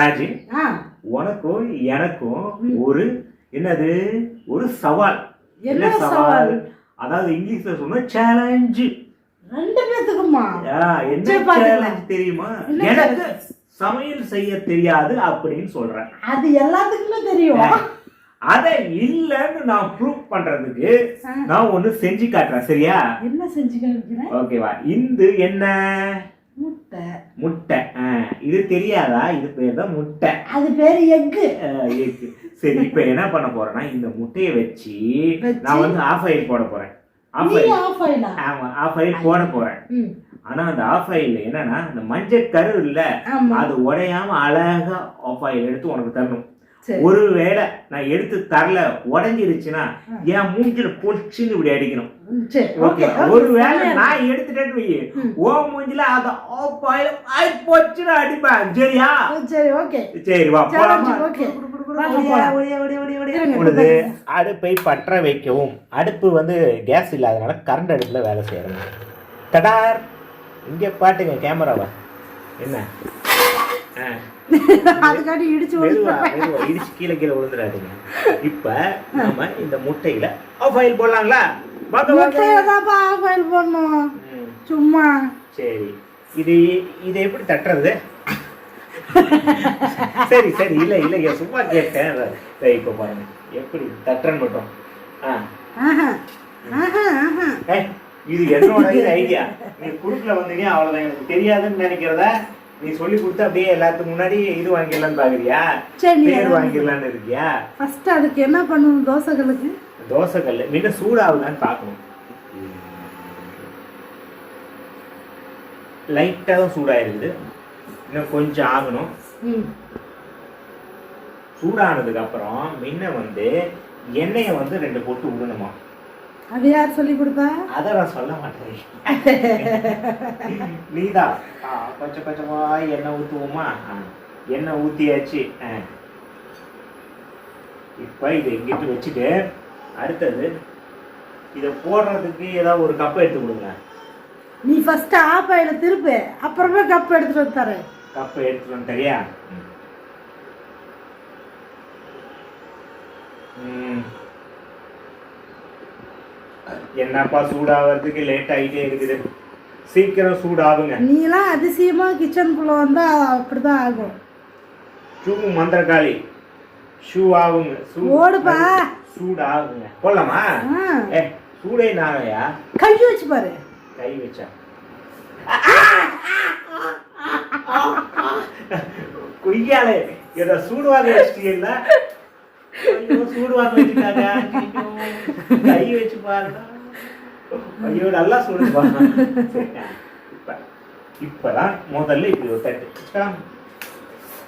ராஜி உனக்கும் எனக்கும் ஒரு என்னது? ஒரு சவால். என்ன சவால்? அதாவது இங்கிலீஷ்ல சொன்னா சேலஞ்சு ரெண்டு பேத்துக்குமா? என்ன. சேலஞ்ச் தெரியுமா? எனக்கு சமையல் செய்ய தெரியாது அப்படின்னு சொல்றேன். அது எல்லாத்துக்குமே தெரியும். அத இல்லன்னு நான் ப்ரூவ் பண்றதுக்கு. நான் ஒண்ணு செஞ்சு காட்டுறேன் சரியா? என்ன செஞ்சு காமிக்கிறேன்? ஓகேவா இது என்ன? முட்டை. முட்டை. இது தெரியாதா? இது பேர் தான் முட்டை. அது பேரு எக்கு. இருக்கு. சரி இப்ப என்ன பண்ண போறேன்னா இந்த முட்டையை வச்சு? நான் வந்து ஆஃப் ஆயில் போட போறேன். ஆஃப் ஆயில் ஆமா ஆஃப் ஆயில் போட போறேன். ஆனா அந்த ஆஃப் ஆயில் என்னன்னா அந்த மஞ்சள் கரு இல்ல அது உடையாம அழகா ஆஃப் ஆயில் எடுத்து உனக்கு தரணும். ஒருவேளை நான் எடுத்து தரல உடைஞ்சிருச்சுன்னா. என் மூஞ்சில பொச்சுன்னு இப்படி அடிக்கணும். ஒருவேளை நான் எடுத்துட்டேன்னு வை ம். ஓ மூஞ்சில அத ஆஃப் ஆயில் ஆய் பொச்சுன்னு அடிப்பேன். சரியா? சரி ஓகே. சரி வா பொழுது. அடுப்பை பற்ற வைக்கவும். அடுப்பு வந்து கேஸ் இல்லாதனால கரண்ட் அடுப்புல வேலை செய்யணும் தடார் இங்க பாட்டுங்க கேமராவா என்ன? அதுக்காண்டி இடிச்சு இடிச்சு கீழே கீழே விழுந்துடாதீங்க இப்ப நம்ம இந்த முட்டையில ஆஃப் ஆயில் போடலாங்களா? முட்டையில தான்ப்பா ஆஃப் ஆயில் போடணும். சும்மா. சரி. இது இதை எப்படி தட்டுறது? சரி சரி. இல்ல இல்லைங்க சும்மா கேட்டேன். இப்ப பாருங்க. எப்படி தட்டுறேன்னு மட்டும். இது என்னோட ஐடியா நீ குறுக்குல வந்தீங்க அவ்வளவுதான். எனக்கு தெரியாதுன்னு நினைக்கிறத நீ சொல்லி கொடுத்து அப்படியே எல்லாத்துக்கும் முன்னாடி இது வாங்கிடலாம்னு பாக்குறியா? சரி பேர் வாங்கிடலாம்னு இருக்கியா? ஃபர்ஸ்ட் அதுக்கு என்ன பண்ணணும் தோசைகளுக்கு? தோசை கல் முன்ன சூடாகுதான்னு பார்க்கணும். லைட்டாக தான் சூடாயிருக்குது. இன்னும் கொஞ்சம் ஆகணும். சூடானதுக்கு அப்புறம் முன்ன வந்து எண்ணெயை வந்து ரெண்டு போட்டு விடணுமா அது யார் சொல்லி கொடுத்தா அதை நான் சொல்ல மாட்டேன். நீதான் கொஞ்சம் கொஞ்சமா எண்ணெய் ஊற்றுவோமா எண்ணெய் ஊற்றியாச்சு இப்போ இதை எங்கிட்டு வச்சுட்டு அடுத்தது இதை போடுறதுக்கு ஏதாவது ஒரு கப்பை எடுத்து கொடுங்க. நீ ஃபர்ஸ்ட் ஆஃப் ஆயில திருப்பு அப்புறமே கப் எடுத்துட்டு வந்து தரேன். கப்பை எடுத்துட்டு வந்துறியா ம். என்னப்பா சூடாகிறதுக்கு லேட் ஆகிட்டே இருக்குது. சீக்கிரம் சூடாகுங்க. நீலாம் அதிசயமா கிச்சனுக்குள்ள வந்தா அப்படிதான் ஆகும். ஷூ மந்திரகாளி. ஷூ ஆகுங்க. ஓடுப்பா. சூடு ஆகுங்க போடலாமா? ஏ சூடே நாகையா கை வச்சு பாரு. கை வச்சா. கொய்யாலே ஏதோ சூடுவாங்க வச்சிட்டீங்கல்ல ஐயோ, சூடுவாங்க வச்சுட்டாங்க. கை வச்சு பாருங்க ஐயோ நல்லா சரியா? இப்ப இப்பதான் முதல்ல இப்படி ஒரு தட்டு.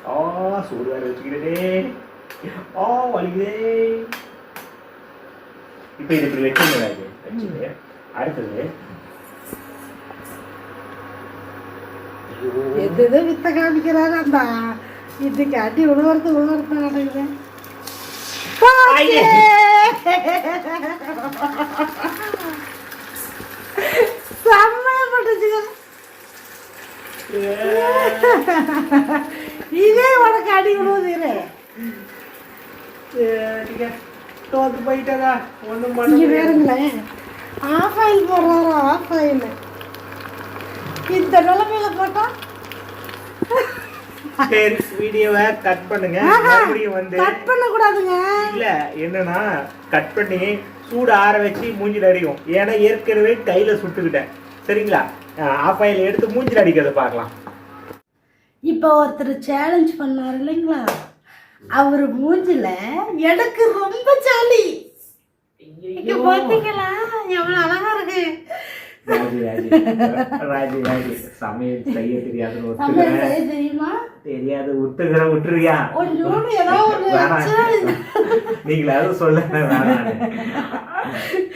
ஆ சூடு வேற வச்சுக்கிட்டே ஆ வலிக்குதே இப்ப இது இப்படி வச்சுக்கூடாது வச்சுட்டு அடுத்தது. எது வித்த காமிக்கிறாரு அந்த இதுக்கு அடி விழுவறது விழுவறது நடக்குது ஐயே. இதே உனக்கு அடி விழுவுது இரு. தோத்து போயிட்டதா ஒண்ணும் பண்ண. வேறுங்களேன் ஆஃப் ஆயில் போடுறாரு ஆஃப் ஆயில் இந்த நிலைமையில போட்டா? சரி வீடியோவை கட் பண்ணுங்க. கட் பண்ண கூடாதுங்க இல்ல என்னன்னா கட் பண்ணி சூடு ஆற வச்சு மூஞ்சில அடிக்கும். ஏன்னா ஏற்கனவே கையில சுட்டுக்கிட்டேன். சரிங்களா? ஆஃப் ஆயில் எடுத்து மூஞ்சில அடிக்கிறத பார்க்கலாம். இப்போ ஒருத்தர் சேலஞ்ச் பண்ணார் இல்லைங்களா? அவர் மூஞ்சில எனக்கு ரொம்ப ஜாலி இங்க பாத்தீங்களா? எவ்வளவு அழகா இருக்கு. ராஜி ராஜி. ராஜி ராஜி. சமையல் செய்ய தெரியாதுன்னு ஒத்துக்கிறேன். செய்ய தெரியுமா? தெரியாது. வச்சா நீங்களாவது சொல்ல வேணாம்.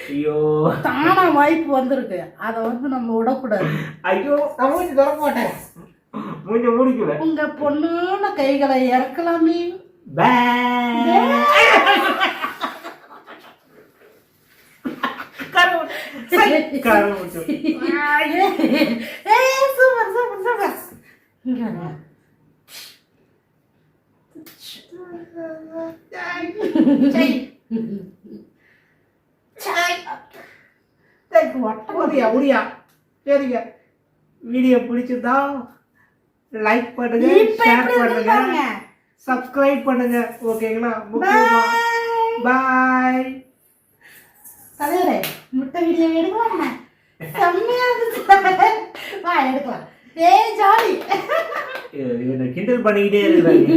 ஐயோ. தானா வாய்ப்பு வந்திருக்கு. அதை வந்து நம்ம விடக்கூடாது. ஐயோ. மூஞ்சி தர மாட்டேன். மூஞ்சி முடிக்குவேன் உங்க பொண்ணான கைகளை இறக்கலாமே. பே ஏய், சூப்பர் சூப்பர் சூப்பர் இங்க சரிங்க வீடியோ பிடிச்சிருந்தா லைக் பண்ணுங்க ஷேர் பண்ணுங்க. சப்ஸ்கிரைப் பண்ணுங்க. ஓகேங்களா முக்கியமா பாய் தலைவரே. முட்டை வீடியோ எடுக்கலாமா செம்மையா இருந்துச்சு. வா எடுக்கலாம். ஏய் ஜாலி. இவனை கிண்டல் பண்ணிக்கிட்டே இருக்கிறாங்க.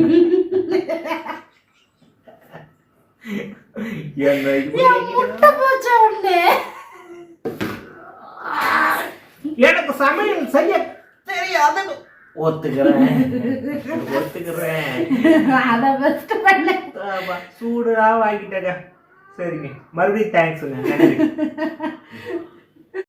என்ன எனக்கு சமையல் செய்ய தெரியாது ஒத்துக்கிறேன். ஒத்துக்கிறேன். அதை பெஸ்ட் பண்ண. ஆமா, சூடா வாங்கிட்டேங்க. சரிங்க. மறுபடியும் தேங்க்ஸுங்க நன்றி.